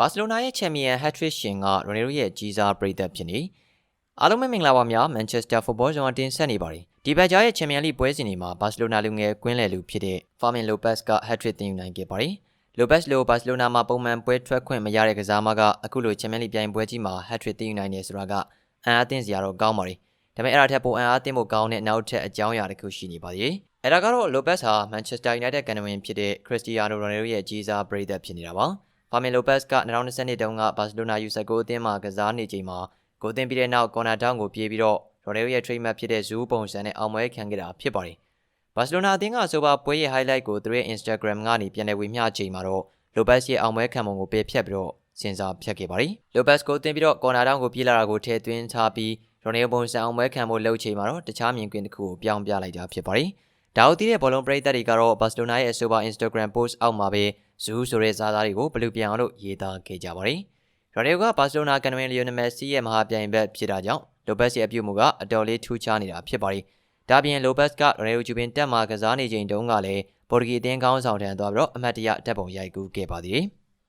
ဘာစီလိုနာရဲ့ချန်ပီယံဟက်ထရစ်ရှင်ကရိုနယ်ဒိုရဲ့ကြီးစားပရိသတ်ဖြစ်နေအားလုံးပဲမင်္ဂလာပါများမန်ချက်စတာဖုတ်ဘောကျွန်တော်တင်ဆက်နေပါတယ်ဒီဘက်ကြားရဲ့ချန်ပီယံလိပွဲစဉ်တွေမှာဘာစီလိုနာလူငယ်ကွင်းလယ်လူဖြစ်တဲ့ဖာမင်လိုပက်စ်ကဟက်ထရစ်တင်ယူနိုင်ခဲ့ပါတယ်လိုပက်စ်လိုဘာစီလိုနာမှာပုံမှန်ပွဲထွက်ခွင့်မရတဲ့ကစားမကအခုလိုချန်ပီယံလိပြိုင်ပွဲကြီးမှာဟက်ထရစ်တင်ယူနိုင်နေဆိုတာကအံအားသင့်စရာတော့ကောင်းပါတယ်ဒါပေမဲ့အဲ့ဒါထက်ပိုအံအားသင့်ဖို့ကောင်းတဲ့နောက်ထပ်အကြောင်းအရာတစ်ခုရှိနေပါသေးတယ်အဲ့ဒါကတော့လိုပက်စ်ဟာမန်ချက်စတာယူနိုက်တက်ကန်ဝင်ဖြစ်တဲ့ခရစ္စတီယာနိုရိုနယ်ဒိုရဲ့ကြီးစားပရိသတ်ဖြစ်နေတာပါ ဖာမင်လိုပက်စ်က2020တုန်းကဘာစီလိုနာယူဆက်ကိုအသင်းမှာကစားနေချိန်မှာကိုအသင်းပြီးတဲ့နောက်ကော်နာတောင်းကိုပြေးပြီးတော့ရိုနယ်ဒိုရဲ့ trademark ဖြစ်တဲ့ဇူးပုံစံနဲ့အောင်ပွဲခံခဲ့တာဖြစ်ပါတယ်ဘာစီလိုနာအသင်းကဆိုပါပွဲရဲ့ highlight ကိုသူရဲ့ Instagram ကနေပြန်လည်ဝေမျှချိန်မှာတော့လိုပက်စ်ရဲ့အောင်ပွဲခံပုံကိုပယ်ဖျက်ပြီးတော့စဉ်းစားဖြတ်ခဲ့ပါတယ်လိုပက်စ်ကိုအသင်းပြီးတော့ကော်နာတောင်းကိုပြေးလာတာကိုထည့်သွင်းထားပြီးရိုနယ်ဒိုပုံစံအောင်ပွဲခံဖို့လှုပ်ချိန်မှာတော့တခြားမြင်ကွင်းတစ်ခုကိုပြောင်းပြလိုက်တာဖြစ်ပါတယ် ဒါအုပ်တည်တဲ့ဘောလုံးပရိသတ်တွေကတော့ဘာစီလိုနာရဲ့အဆိုပါ Instagram post အောက်မှာပဲဇူးဆိုတဲ့ဇာတ်သားတွေကိုဘလူးပြန်အောင်လို့ရေးသားခဲ့ကြပါတယ်။ရိုနယ်ဒိုကဘာစီလိုနာကန်ဝင်လီယိုနယ်မက်ဆီရဲ့မဟာပြိုင်ဘက်ဖြစ်တာကြောင့်လိုပက်စ်ရဲ့အပြုတ်မှုကအတော်လေးထူးခြားနေတာဖြစ်ပါတယ်။ဒါပြင်လိုပက်စ်ကရိုနယ်ဒိုဂျူပင်တက်မှာကစားနေချိန်တုန်းကလည်းပေါ်တူဂီအသင်းကောင်းဆောင်ထံသွားပြီးတော့အမတ်တရတက်ပုံရိုက်ကူးခဲ့ပါသေးတယ်။